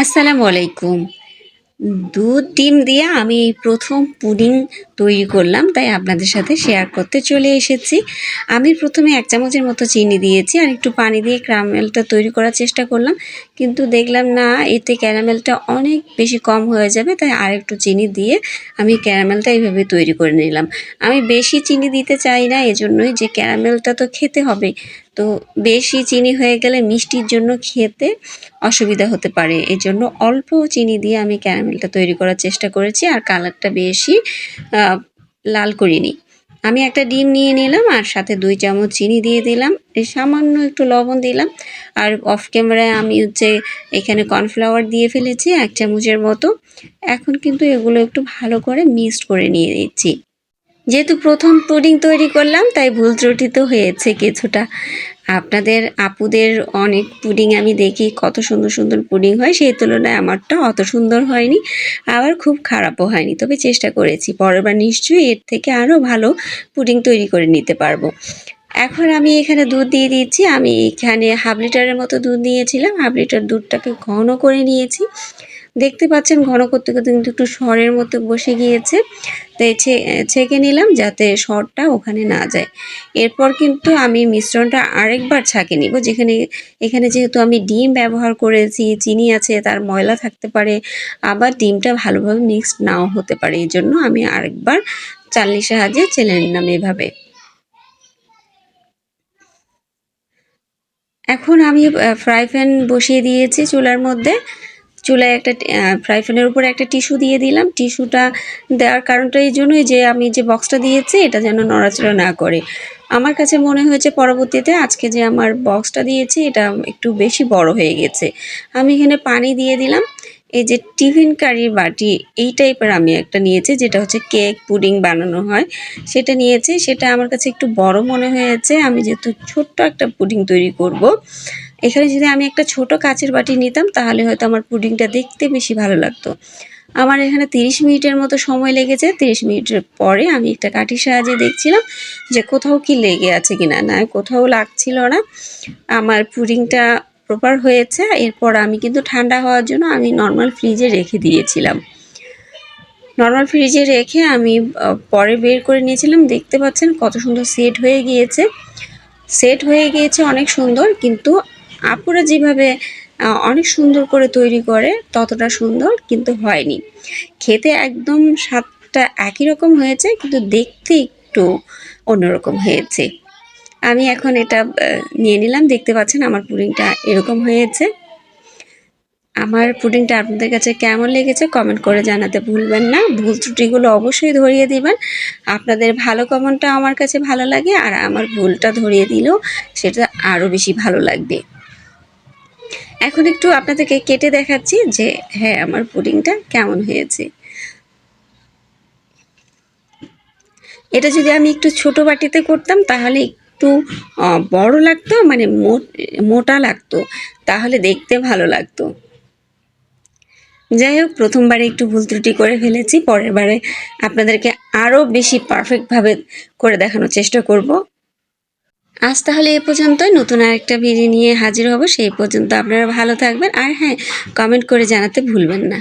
আসসালামু আলাইকুম। দুধ ডিম দিয়ে আমি প্রথম পুডিং তৈরি করলাম, তাই আপনাদের সাথে শেয়ার করতে চলে এসেছি। আমি প্রথমে এক চামচের মতো চিনি দিয়েছি, আর একটু পানি দিয়ে ক্যারামেলটা তৈরি করার চেষ্টা করলাম। কিন্তু দেখলাম না, এতে ক্যারামেলটা অনেক বেশি কম হয়ে যাবে, তাই আর একটু চিনি দিয়ে আমি ক্যারামেলটা এইভাবে তৈরি করে নিলাম। আমি বেশি চিনি দিতে চাই না, এজন্যই যে ক্যারামেলটা তো খেতে হবে। তো বেশি চিনি হয়ে গেলে মিষ্টির জন্য খেতে অসুবিধা হতে পারে এই জন্য অল্প চিনি দিয়ে আমি ক্যারামেলটা তৈরি করার চেষ্টা করেছি, আর কালারটা বেশি লাল করিনি। আমি একটা ডিম নিয়ে নিলাম আর সাথে দুই চামচ চিনি দিয়ে দিলাম। সামান্য একটু লবণ দিলাম। আর অফ ক্যামেরায় আমি হচ্ছে এখানে কর্নফ্লাওয়ার দিয়ে ফেলেছি এক চামচের মতো। এখন কিন্তু এগুলো একটু ভালো করে মিক্সড করে নিয়ে নিচ্ছি। যেহেতু প্রথম পুডিং তৈরি করলাম, তাই ভুল ত্রুটি তো হয়েছে কিছুটা। আপনাদের, আপুদের অনেক পুডিং আমি দেখি, কত সুন্দর সুন্দর পুডিং হয়, সেই তুলনায় আমারটা অত সুন্দর হয়নি, আবার খুব খারাপও হয়নি। তবে চেষ্টা করেছি, পরের বার নিশ্চয়ই এর থেকে আরও ভালো পুডিং তৈরি করে নিতে পারব। এখন আমি এখানে দুধ দিয়ে দিয়েছি আমি এখানে হাফ লিটারের মতো দুধ নিয়েছিলাম, হাফ লিটার দুধটাকে ঘন করে নিয়েছি। দেখতে পাচ্ছেন ঘন করতে করতে কিন্তু একটু সরের মতো বসে গিয়েছে। তাই ছেঁকে নিলাম যাতে সরটা ওখানে না যায়। এরপর কিন্তু আমি মিশ্রণটা আরেকবার ছাঁকে নিব, যেখানে, এখানে যেহেতু আমি ডিম ব্যবহার করেছি, চিনি আছে, তার ময়লা থাকতে পারে, আবার ডিমটা ভালোভাবে মিক্সড নাও হতে পারে, এই জন্য আমি আরেকবার চালনির সাহায্যে চেলে নিলাম এভাবে। এখন আমি ফ্রাই প্যান বসিয়ে দিয়েছি চুলার মধ্যে। চুলায় একটা ফ্রাই প্যানের উপরে একটা টিস্যু দিয়ে দিলাম। টিস্যুটা দেওয়ার কারণটা এই জন্যই যে আমি যে বক্সটা দিয়েছি, এটা যেন নড়াচড়া না করে। আমার কাছে মনে হয়েছে পরবর্তীতে আজকে যে আমার বক্সটা দিয়েছি, এটা একটু বেশি বড় হয়ে গেছে। আমি এখানে পানি দিয়ে দিলাম। এই যে টিফিন কারির বাটি, এই টাইপের আমি একটা নিয়েছি, যেটা হচ্ছে কেক পুডিং বানানো হয়। সেটা নিয়েছি। সেটা আমার কাছে একটু বড় মনে হয়েছে। আমি যেহেতু ছোট্ট একটা পুডিং তৈরি করব এখানে যদি আমি একটা ছোট কাচের বাটি নিতাম, তাহলে হয়তো আমার পুডিংটা দেখতে বেশি ভালো লাগতো। আমার এখানে তিরিশ মিনিটের মতো সময় লেগেছে। তিরিশ মিনিটের পরে আমি একটা কাঠির সাহায্যে দেখছিলাম যে কোথাও কি লেগে আছে কিনা। না, কোথাও লাগছিল না। আমার পুডিংটা প্রপার হয়েছে। এরপর আমি কিন্তু ঠান্ডা হওয়ার জন্য আমি নর্মাল ফ্রিজে রেখে দিয়েছিলাম। নর্মাল ফ্রিজে রেখে আমি পরে বের করে নিয়েছিলাম। দেখতে পাচ্ছেন কত সুন্দর সেট হয়ে গিয়েছে। সেট হয়ে গিয়েছে অনেক সুন্দর, কিন্তু আপুরা যেভাবে অনেক সুন্দর করে তৈরি করে, ততটা সুন্দর কিন্তু হয়নি। খেতে একদম স্বাদটা একই রকম হয়েছে, কিন্তু দেখতে একটু অন্যরকম হয়েছে। আমি এখন এটা নিয়ে নিলাম, দেখতে পাচ্ছেন আমার পুডিংটা এরকম হয়েছে। আমার পুডিংটা আপনাদের কাছে কেমন লেগেছে কমেন্ট করে জানাতে ভুলবেন না। ভুল ত্রুটিগুলো অবশ্যই ধরিয়ে দিবেন। আপনাদের ভালো কমেন্টটা আমার কাছে ভালো লাগে, আর আমার ভুলটা ধরিয়ে দিলেও সেটা আরও বেশি ভালো লাগবে। এখন একটু আপনাদেরকে কেটে দেখাচ্ছি যে হ্যাঁ আমার পুডিংটা কেমন হয়েছে। এটা যদি আমি একটু ছোট বাটিতে করতাম, তাহলে একটু বড় লাগতো মানে মোটা লাগতো, তাহলে দেখতে ভালো লাগতো। যাই হোক, প্রথমবারে একটু ভুল ত্রুটি করে ফেলেছি পরের বারে আপনাদেরকে আরও বেশি পারফেক্টভাবে করে দেখানোর চেষ্টা করব। আজ তাহলে এ পর্যন্তই। নতুন আরেকটা ভিডিও নিয়ে হাজির হব। সেই পর্যন্ত আপনারা ভালো থাকবেন। আর হ্যাঁ কমেন্ট করে জানাতে ভুলবেন না।